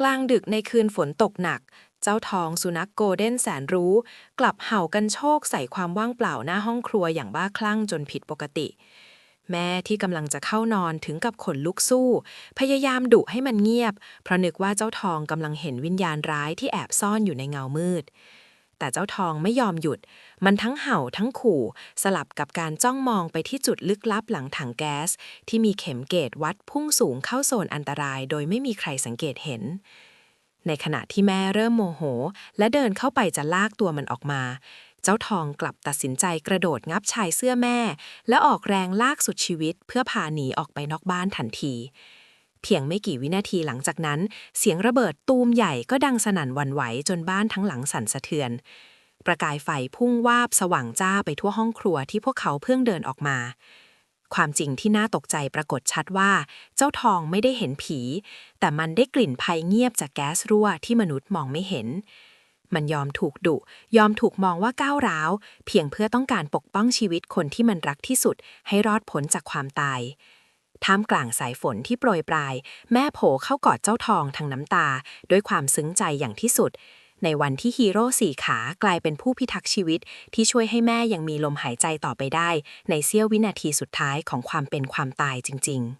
กลางดึกในคืนฝนตกหนัก เจ้าทองสุนัขโกลเด้นแสนรู้ กลับเห่ากันโชคใส่ความว่างเปล่าหน้าห้องครัวอย่างบ้าคลั่งจนผิดปกติ แม่ที่กำลังจะเข้านอนถึงกับขนลุกสู้ พยายามดุให้มันเงียบ เพราะนึกว่าเจ้าทองกำลังเห็นวิญญาณร้ายที่แอบซ่อนอยู่ในเงามืด แต่เจ้าทองไม่ยอมหยุด มันทั้งเห่าทั้งขู่ สลับกับการจ้องมองไปที่จุดลึกลับหลังถังแก๊ส ที่มีเข็มเกตวัดพุ่งสูงเข้าโซนอันตรายโดยไม่มีใครสังเกตเห็น ในขณะที่แม่เริ่มโมโห และเดินเข้าไปจะลากตัวมันออกมา เจ้าทองกลับตัดสินใจกระโดดงับชายเสื้อแม่ และออกแรงลากสุดชีวิตเพื่อพาหนีออกไปนอกบ้านทันที เพียงไม่กี่วินาทีหลังจากนั้น เสียงระเบิดตูมใหญ่ก็ดังสนั่นวันไหวจนบ้านทั้งหลังสั่นสะเทือน ประกายไฟพุ่งวาบสว่างจ้าไปทั่วห้องครัวที่พวกเขาเพิ่งเดินออกมา ความจริงที่น่าตกใจปรากฏชัดว่า เจ้าทองไม่ได้เห็นผี แต่มันได้กลิ่นภัยเงียบจากแก๊สรั่วที่มนุษย์มองไม่เห็นมันยอมถูกดุ ยอมถูกมองว่าก้าวร้าว เพียงเพื่อต้องการปกป้องชีวิตคนที่มันรักที่สุด ให้รอดพ้นจากความตาย ท่ามกลางสายฝนที่โปรยปลาย แม่โผเข้ากอดเจ้าทองทั้งน้ำตา ด้วยความซึ้งใจอย่างที่สุด ในวันที่ฮีโร่สี่ขากลายเป็นผู้พิทักษ์ชีวิต ที่ช่วยให้แม่ยังมีลมหายใจต่อไปได้ ในเสี้ยววินาทีสุดท้ายของความเป็นความตายจริง ๆ